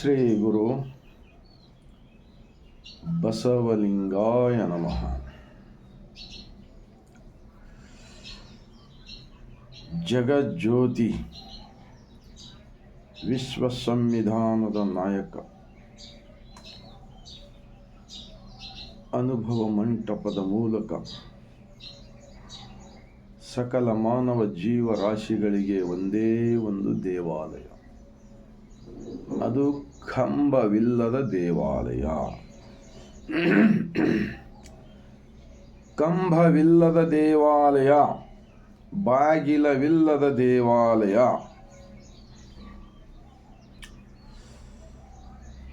ಶ್ರೀ ಗುರು ಬಸವಲಿಂಗಾಯ ನಮಃ. ಜಗಜ್ಯೋತಿ ವಿಶ್ವ ಸಂವಿಧಾನದ ನಾಯಕ. ಅನುಭವ ಮಂಟಪದ ಮೂಲಕ ಸಕಲ ಮಾನವ ಜೀವರಾಶಿಗಳಿಗೆ ಒಂದೇ ಒಂದು ದೇವಾಲಯ. ಅದು ಕಂಬವಿಲ್ಲದ ದೇವಾಲಯ. ಕಂಬವಿಲ್ಲದ ದೇವಾಲಯ, ಬಾಗಿಲವಿಲ್ಲದ ದೇವಾಲಯ.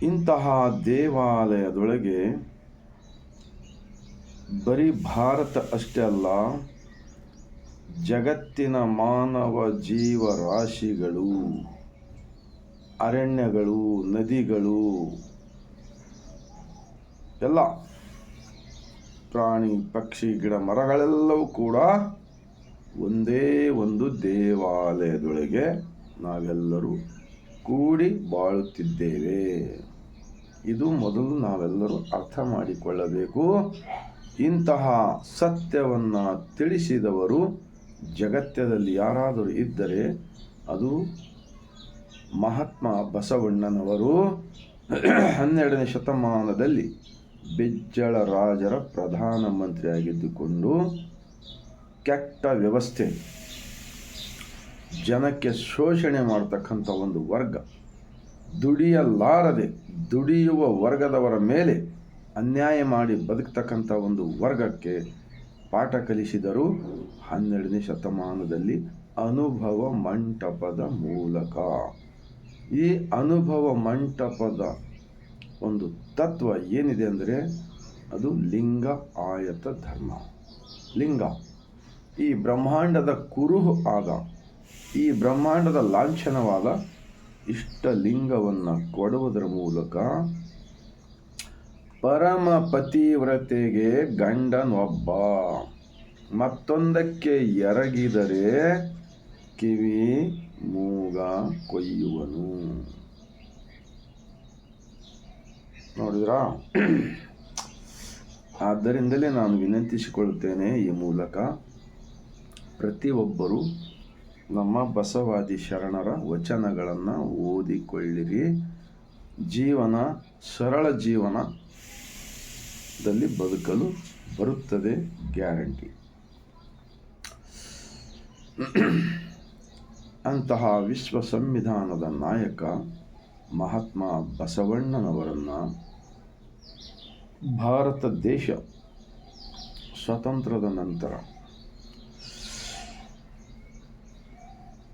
ಇಂತಹ ದೇವಾಲಯದೊಳಗೆ ಬರೀ ಭಾರತ ಅಷ್ಟೇ ಅಲ್ಲ, ಜಗತ್ತಿನ ಮಾನವ ಜೀವರಾಶಿಗಳು ಅರಣ್ಯಗಳು, ನದಿಗಳು, ಎಲ್ಲ ಪ್ರಾಣಿ, ಪಕ್ಷಿ, ಗಿಡ, ಮರಗಳೆಲ್ಲವೂ ಕೂಡ ಒಂದೇ ಒಂದು ದೇವಾಲಯದೊಳಗೆ ನಾವೆಲ್ಲರೂ ಕೂಡಿ ಬಾಳುತ್ತಿದ್ದೇವೆ. ಇದು ಮೊದಲು ನಾವೆಲ್ಲರೂ ಅರ್ಥ ಮಾಡಿಕೊಳ್ಳಬೇಕು. ಇಂತಹ ಸತ್ಯವನ್ನು ತಿಳಿಸಿದವರು ಜಗತ್ತದಲ್ಲಿ ಯಾರಾದರೂ ಇದ್ದರೆ ಅದು ಮಹಾತ್ಮ ಬಸವಣ್ಣನವರು ಹನ್ನೆರಡನೇ ಶತಮಾನದಲ್ಲಿ ಬಿಜ್ಜಳ ರಾಜರ ಪ್ರಧಾನಮಂತ್ರಿಯಾಗಿದ್ದುಕೊಂಡು ಕೆಟ್ಟ ವ್ಯವಸ್ಥೆ, ಜನಕ್ಕೆ ಶೋಷಣೆ ಮಾಡತಕ್ಕಂಥ ಒಂದು ವರ್ಗ, ದುಡಿಯಲಾರದೆ ದುಡಿಯುವ ವರ್ಗದವರ ಮೇಲೆ ಅನ್ಯಾಯ ಮಾಡಿ ಬದುಕ್ತಕ್ಕಂಥ ಒಂದು ವರ್ಗಕ್ಕೆ ಪಾಠ ಕಲಿಸಿದರು ಹನ್ನೆರಡನೇ ಶತಮಾನದಲ್ಲಿ ಅನುಭವ ಮಂಟಪದ ಮೂಲಕ. ಈ ಅನುಭವ ಮಂಟಪದ ಒಂದು ತತ್ವ ಏನಿದೆ ಅಂದರೆ ಅದು ಲಿಂಗ ಆಯತ ಧರ್ಮ. ಲಿಂಗ. ಈ ಬ್ರಹ್ಮಾಂಡದ ಕುರುಹು ಆದ ಈ ಬ್ರಹ್ಮಾಂಡದ ಲಾಂಛನವಾದ ಇಷ್ಟ ಲಿಂಗವನ್ನು ಕೊಡುವುದರ ಮೂಲಕ ಪರಮ ಪತಿವ್ರತೆಗೆ ಗಂಡನೊಬ್ಬ. ಮತ್ತೊಂದಕ್ಕೆ ಎರಗಿದರೆ ಕಿವಿ ಮೂಗ ಕೊಯ್ಯುವನು ನೋಡಿದ್ರಾ ಆದ್ದರಿಂದಲೇ ನಾನು ವಿನಂತಿಸಿಕೊಳ್ಳುತ್ತೇನೆ, ಈ ಮೂಲಕ ಪ್ರತಿಯೊಬ್ಬರು ನಮ್ಮ ಬಸವಾದಿ ಶರಣರ ವಚನಗಳನ್ನು ಓದಿಕೊಳ್ಳಿರಿ. ಜೀವನ, ಸರಳ ಜೀವನದಲ್ಲಿ ಬದುಕಲು ಬರುತ್ತದೆ ಗ್ಯಾರಂಟಿ. ಅಂತಹ ವಿಶ್ವ ಸಂವಿಧಾನದ ನಾಯಕ ಮಹಾತ್ಮ ಬಸವಣ್ಣನವರನ್ನು ಭಾರತ ದೇಶ ಸ್ವತಂತ್ರದ ನಂತರ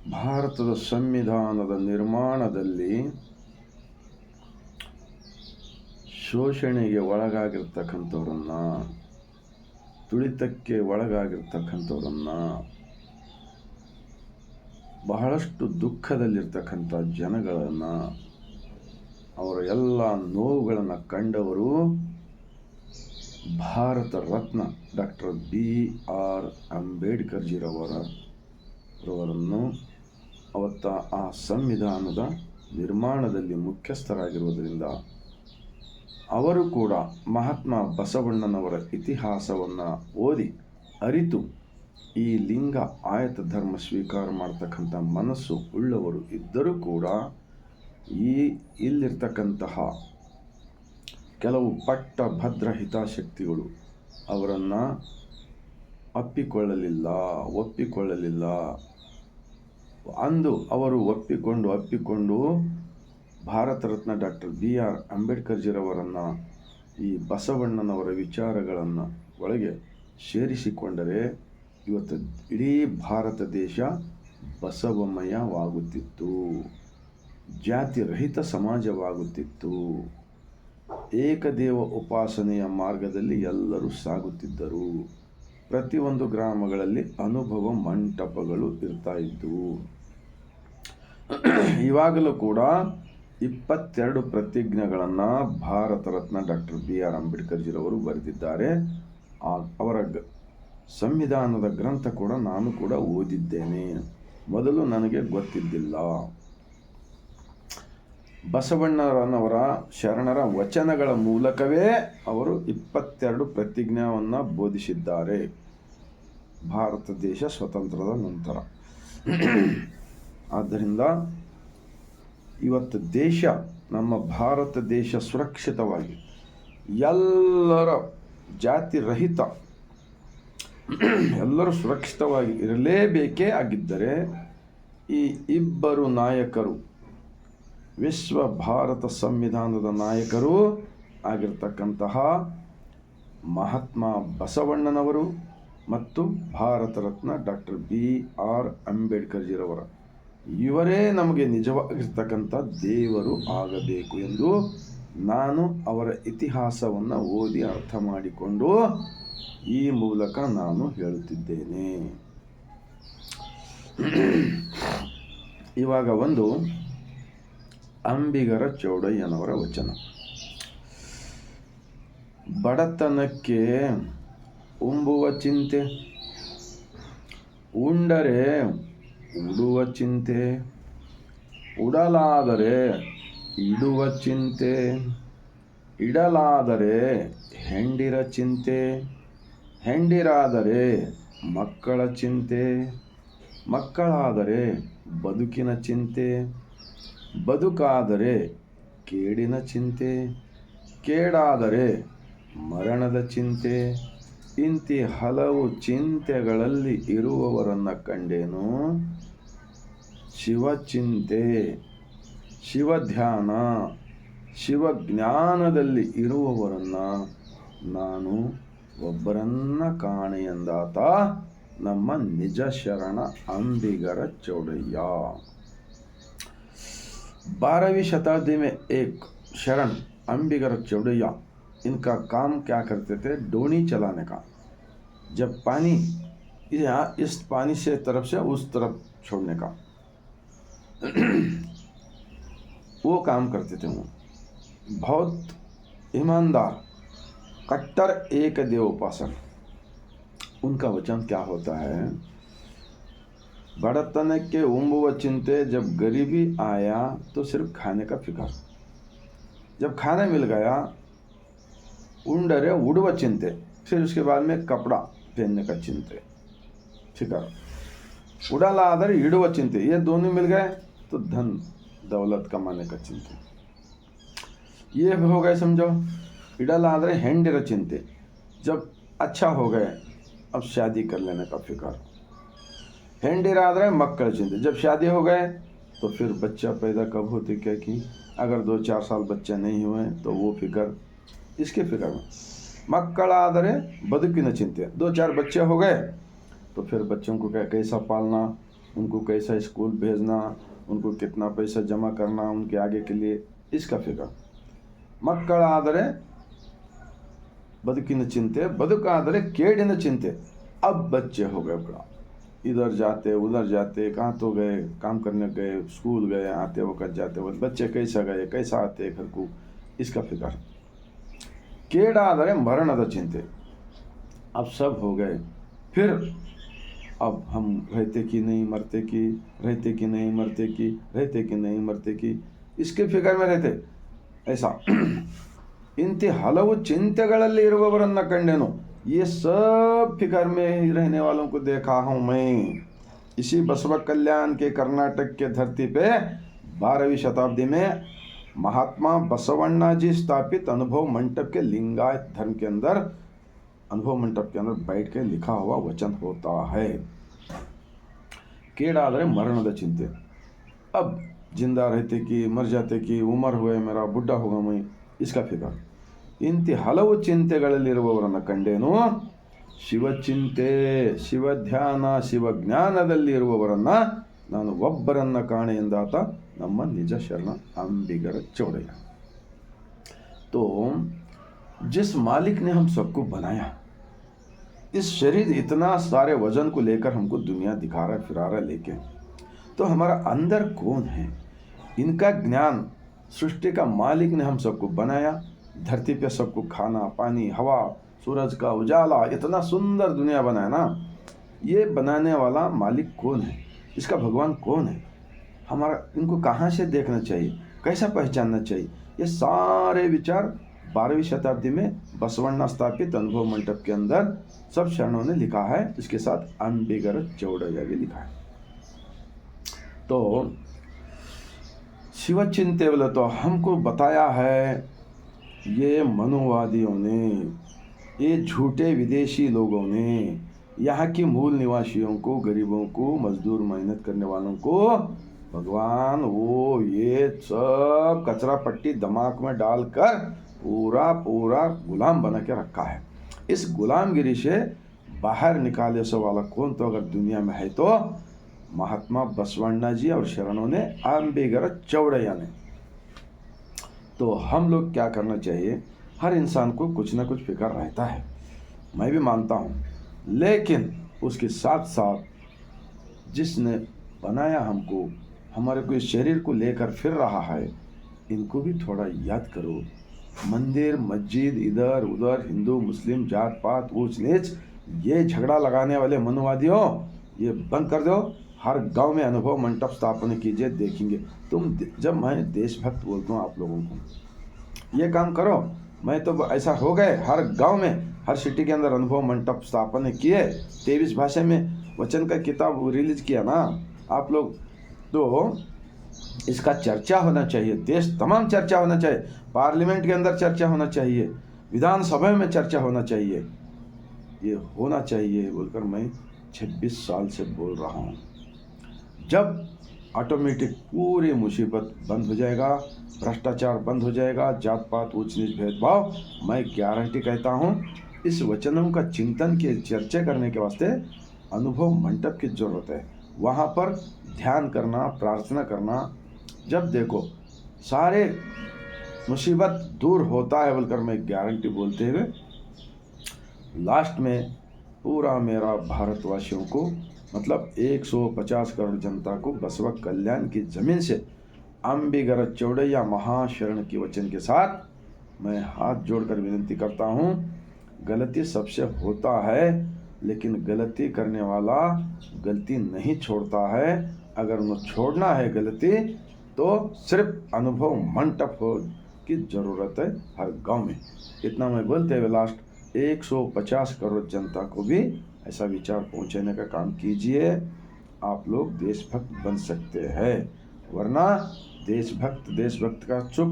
ಭಾರತದ ಸಂವಿಧಾನದ ನಿರ್ಮಾಣದಲ್ಲಿ ಶೋಷಣೆಗೆ ಒಳಗಾಗಿರ್ತಕ್ಕಂಥವ್ರನ್ನ, ತುಳಿತಕ್ಕೆ ಒಳಗಾಗಿರ್ತಕ್ಕಂಥವ್ರನ್ನ ಬಹಳಷ್ಟು ದುಃಖದಲ್ಲಿರ್ತಕ್ಕಂಥ ಜನಗಳನ್ನು, ಅವರ ಎಲ್ಲ ನೋವುಗಳನ್ನು ಕಂಡವರು Bharat Ratna doctor B R ಅಂಬೇಡ್ಕರ್ಜಿರವರ, ರವರನ್ನು ಅವತ್ತ ಆ ಸಂವಿಧಾನದ ನಿರ್ಮಾಣದಲ್ಲಿ ಮುಖ್ಯಸ್ಥರಾಗಿರುವುದರಿಂದ ಅವರು ಕೂಡ ಮಹಾತ್ಮ ಬಸವಣ್ಣನವರ ಇತಿಹಾಸವನ್ನು ಓದಿ ಅರಿತು ಈ ಲಿಂಗ ಆಯತ ಧರ್ಮ ಸ್ವೀಕಾರ ಮಾಡ್ತಕ್ಕಂಥ ಮನಸ್ಸು ಉಳ್ಳವರು ಇದ್ದರೂ ಕೂಡ ಈ ಇಲ್ಲಿರ್ತಕ್ಕಂತಹ ಕೆಲವು ಪಟ್ಟ ಭದ್ರ ಹಿತಾಸಕ್ತಿಗಳು ಅವರನ್ನು ಅಪ್ಪಿಕೊಳ್ಳಲಿಲ್ಲ ಒಪ್ಪಿಕೊಳ್ಳಲಿಲ್ಲ ಅಂದು ಅವರು ಒಪ್ಪಿಕೊಂಡು ಅಪ್ಪಿಕೊಂಡು Bharat Ratna doctor B R ಅಂಬೇಡ್ಕರ್ಜಿರವರನ್ನು, ಈ ಬಸವಣ್ಣನವರ ವಿಚಾರಗಳನ್ನು ಒಳಗೆ ಸೇರಿಸಿಕೊಂಡರೆ ಇವತ್ತು ಇಡೀ ಭಾರತ ದೇಶ ಬಸವಮಯವಾಗುತ್ತಿತ್ತು. ಜಾತಿ ರಹಿತ ಸಮಾಜವಾಗುತ್ತಿತ್ತು. ಏಕದೇವ ಉಪಾಸನೆಯ ಮಾರ್ಗದಲ್ಲಿ ಎಲ್ಲರೂ ಸಾಗುತ್ತಿದ್ದರು. ಪ್ರತಿಯೊಂದು ಗ್ರಾಮಗಳಲ್ಲಿ ಅನುಭವ ಮಂಟಪಗಳು ಇರ್ತಾ ಇದ್ದವು ಇವಾಗಲೂ ಕೂಡ ಇಪ್ಪತ್ತೆರಡು ಪ್ರತಿಜ್ಞೆಗಳನ್ನು Bharat Ratna doctor B R ಅಂಬೇಡ್ಕರ್ಜಿರವರು ಬರೆದಿದ್ದಾರೆ. ಅವರ ಸಂವಿಧಾನದ ಗ್ರಂಥ ಕೂಡ ನಾನು ಕೂಡ ಓದಿದ್ದೇನೆ. ಮೊದಲು ನನಗೆ ಗೊತ್ತಿದ್ದಿಲ್ಲ. ಬಸವಣ್ಣರನವರ ಶರಣರ ವಚನಗಳ ಮೂಲಕವೇ ಅವರು ಇಪ್ಪತ್ತೆರಡು ಪ್ರತಿಜ್ಞಾವನ್ನು ಬೋಧಿಸಿದ್ದಾರೆ. ಭಾರತ ದೇಶ ಸ್ವತಂತ್ರದ ನಂತರ. ಆದ್ದರಿಂದ ಇವತ್ತು ದೇಶ ನಮ್ಮ ಭಾರತ ದೇಶ ಸುರಕ್ಷಿತವಾಗಿ ಎಲ್ಲರ ಜಾತಿ ರಹಿತ ಎಲ್ಲರೂ ಸುರಕ್ಷಿತವಾಗಿ ಇರಲೇಬೇಕೇ ಆಗಿದ್ದರೆ ಈ ಇಬ್ಬರು ನಾಯಕರು, ವಿಶ್ವ ಭಾರತ ಸಂವಿಧಾನದ ನಾಯಕರು ಆಗಿರ್ತಕ್ಕಂತಹ ಮಹಾತ್ಮ ಬಸವಣ್ಣನವರು ಮತ್ತು Bharat Ratna doctor B R ಅಂಬೇಡ್ಕರ್ಜಿರವರ. ಇವರೇ ನಮಗೆ ನಿಜವಾಗಿರ್ತಕ್ಕಂಥ ದೇವರು ಆಗಬೇಕು ಎಂದು ನಾನು ಅವರ ಇತಿಹಾಸವನ್ನು ಓದಿ ಅರ್ಥ ಮಾಡಿಕೊಂಡು ಈ ಮೂಲಕ ನಾನು ಹೇಳುತ್ತಿದ್ದೇನೆ. ಇವಾಗ ಒಂದು ಅಂಬಿಗರ ಚೌಡಯ್ಯನವರ ವಚನ. ಬಡತನಕ್ಕೆ ಉಂಬುವ ಚಿಂತೆ, ಉಂಡರೆ ಉಡುವ ಚಿಂತೆ, ಉಡಲಾದರೆ ಇಡುವ ಚಿಂತೆ, ಇಡಲಾದರೆ ಹೆಂಡಿರ ಚಿಂತೆ. ಹೆಂಡಿರಾದರೆ ಮಕ್ಕಳ ಚಿಂತೆ, ಮಕ್ಕಳಾದರೆ ಬದುಕಿನ ಚಿಂತೆ, ಬದುಕಾದರೆ ಕೇಡಿನ ಚಿಂತೆ, ಕೇಡಾದರೆ ಮರಣದ ಚಿಂತೆ. ಇಂತಿ ಹಲವು ಚಿಂತೆಗಳಲ್ಲಿ ಇರುವವರನ್ನು ಕಂಡೇನು? ಶಿವಚಿಂತೆ, ಶಿವಧ್ಯಾನ, ಶಿವಜ್ಞಾನದಲ್ಲಿ ಇರುವವರನ್ನು ನಾನು ಒಬ್ಬರನ್ನ ಕಾಣೆಯಂದಾತ ನಮ್ಮ ನಿಜ ಶರಣ ಅಂಬಿಗರ ಚೌಡಯ್ಯ बारहवीं शताब्दी में एक शरण अंबिगर चौड़ैया इनका काम क्या करते थे डोनी चलाने का जब पानी यहाँ इस पानी से तरफ से उस तरफ छोड़ने का वो काम करते थे वो बहुत ईमानदार कट्टर एक देव उपासक। उनका वचन क्या होता है? बड़तन उम्ब चिंते जब गरीबी आया तो सिर्फ़ खाने का फ़िक्र। जब खाना मिल गया, उंडरे उड़व चिंते। फिर उसके बाद में कपड़ा पहनने का चिंते। फ़िक्र। उड़ालादर इड़व चिंते। ये दोनों मिल गए तो धन, दौलत कमाने का चिंते। ये हो गए समझो। ಇಡಲಾದರೆ चिंते जब अच्छा हो गए, अब शादी कर लेने का फ़िक्र। हैंडिरादर है मक्कर चिंते जब शादी हो गए तो फिर बच्चा पैदा कब होते क्या कि, अगर दो चार साल बच्चे नहीं हुए तो वो फ़िक्र, इसके फ़िक्र में। मक्कड़ आदरे है बदकी न चिंते दो चार बच्चे हो गए तो फिर बच्चों को क्या कैसा पालना, उनको कैसा स्कूल भेजना, उनको कितना पैसा जमा करना, उनके आगे के लिए, इसका फ़िक्र। मक्कड़ आदरे ಬದುಕಿನ ಚಿಂತೆ ಬದುಕಾದರೆ ಕೇಡಿನ ಚಿಂತೆ अब बच्चे हो गए बड़ा इधर जाते उधर जाते कहाँ तो गए काम करने गए स्कूल गए आते वक्त जाते वक्त बच्चे कैसा गए कैसा आते घर को इसका फिक्र ಕೇಡಾದರೆ ಮರಣದ ಚಿಂತೆ अब सब हो गए फिर अब हम रहते कि नहीं मरते कि रहते कि नहीं मरते कि रहते कि नहीं मरते कि इसके फिक्र में रहते ऐसा ಇಂತಿ ಹಲವು ಚಿಂತೆಗಳಲ್ಲಿ ಇರುವವರನ್ನ ಕಂಡೆನು ये सब फिक्र में ही रहने वालों को देखा हूँ मैं इसी बसव कल्याण के कर्नाटक के धरती पे बारहवीं शताब्दी में महात्मा बसवण्णा जी स्थापित अनुभव मंडप के लिंगायत धर्म के अंदर अनुभव मंडप के अंदर बैठ के लिखा हुआ वचन होता है ಕೇಡಾದರೆ ಮರಣದ ಚಿಂತೆ अब जिंदा रहते कि मर जाते कि उम्र हुए मेरा बुढ़ा होगा मैं इसका फिक्र ಇಂತಿ ಹಲವು ಚಿಂತೆಗಳಲ್ಲಿರುವವರನ್ನು ಕಂಡೇನು ಶಿವಚಿಂತೆ ಶಿವಧ್ಯಾನ ಶಿವಜ್ಞಾನದಲ್ಲಿ ಇರುವವರನ್ನ ನಾನು ಒಬ್ಬರನ್ನ ಕಾಣೆ ಎಂದಾತ ನಮ್ಮ ನಿಜ ಶರಣ ಅಂಬಿಗರ चौड़ैया तो जिस मालिक ने हम सबको बनाया इस शरीर इतना सारे वजन को लेकर हमको दुनिया दिखा रहा फिरा रहा लेके तो हमारा अंदर कौन है इनका ज्ञान सृष्टि का मालिक ने हम सबको बनाया, धरती पे सबको खाना, पानी, हवा, सूरज का उजाला, इतना सुंदर दुनिया बनाया ना। ये बनाने वाला मालिक कौन है? इसका भगवान कौन है? हमारा, इनको कहाँ से देखना चाहिए? कैसा पहचानना चाहिए? ये सारे विचार बारहवीं शताब्दी में बसवण्णा स्थापित अनुभव मंडप के अंदर सब शरणों ने लिखा है। इसके साथ अंबिगर चौड़ैया भी लिखा है। तो शिव चिंते बोले तो हमको बताया है, ये मनुवादियों ने, ये झूठे विदेशी लोगों ने, यहाँ के मूल निवासियों को, गरीबों को, मजदूर मेहनत करने वालों को, भगवान, वो ये सब कचरा पट्टी दिमाग में डालकर पूरा पूरा गुलाम बना के रखा है। इस गुलामगिरी से बाहर निकाले से वाला कौन तो अगर दुनिया में है तो महात्मा बसवण्णा जी और शरणों ने अम्बेगर चौड़ैया ने तो हम लोग क्या करना चाहिए? हर इंसान को कुछ ना कुछ फ़िक्र रहता है। मैं भी मानता हूँ। लेकिन उसके साथ साथ जिसने बनाया हमको, हमारे को इस शरीर को लेकर फिर रहा है, इनको भी थोड़ा याद करो। मंदिर, मस्जिद, इधर उधर, हिंदू, मुस्लिम जात पात ऊंच नीच ये झगड़ा लगाने वाले मनुवादियों, ये बंद कर दो। हर गाँव में अनुभव मंडप स्थापना कीजिए, देखेंगे। तुम जब मैं देशभक्त बोलता हूँ आप लोगों को, ये काम करो। मैं तो ऐसा हो गए, हर गाँव में, हर सिटी के अंदर अनुभव मंडप स्थापना किए। तेईस भाषा में वचन का किताब रिलीज़ किया ना, आप लोग तो इसका चर्चा होना चाहिए। देश तमाम चर्चा होना चाहिए। पार्लियामेंट के अंदर चर्चा होना चाहिए। विधानसभा में चर्चा होना चाहिए। ये होना चाहिए, बोलकर मैं 26 साल से बोल रहा हूँ। जब ऑटोमेटिक पूरी मुसीबत बंद हो जाएगा, भ्रष्टाचार बंद हो जाएगा जात पात ऊंच नीच भेदभाव, मैं गारंटी कहता हूँ, इस वचनों का चिंतन के, चर्चा करने के वास्ते अनुभव मंडप की ज़रूरत है। वहाँ पर ध्यान करना, प्रार्थना करना, जब देखो सारे मुसीबत दूर होता है, बोलकर मैं गारंटी बोलते हुए लास्ट में पूरा मेरा भारतवासियों को मतलब 150 करोड़ जनता को बसवा कल्याण की ज़मीन से अम्बिगर चौड़ैया महाशरण के वचन के साथ मैं हाथ जोड़कर विनती करता हूँ, गलती सबसे होता है, लेकिन गलती करने वाला गलती नहीं छोड़ता है। अगर उन्हें छोड़ना है गलती तो सिर्फ़ अनुभव मंडप हो की ज़रूरत है हर गाँव में। इतना मैं बोलते हुए लास्ट 150 करोड़ जनता को भी ऐसा विचार पहुँचाने का काम कीजिए। आप लोग देशभक्त बन सकते हैं। वरना देशभक्त देशभक्त का चुप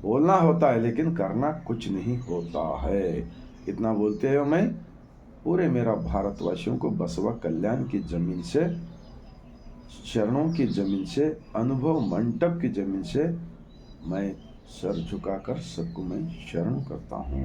बोलना होता है, लेकिन करना कुछ नहीं होता है। इतना बोलते हुए मैं पूरे मेरा भारतवासियों को बसवा कल्याण की ज़मीन से, शरणों की ज़मीन से, अनुभव मंडप की ज़मीन से मैं सर झुकाकर सबको मैं शरण करता हूँ।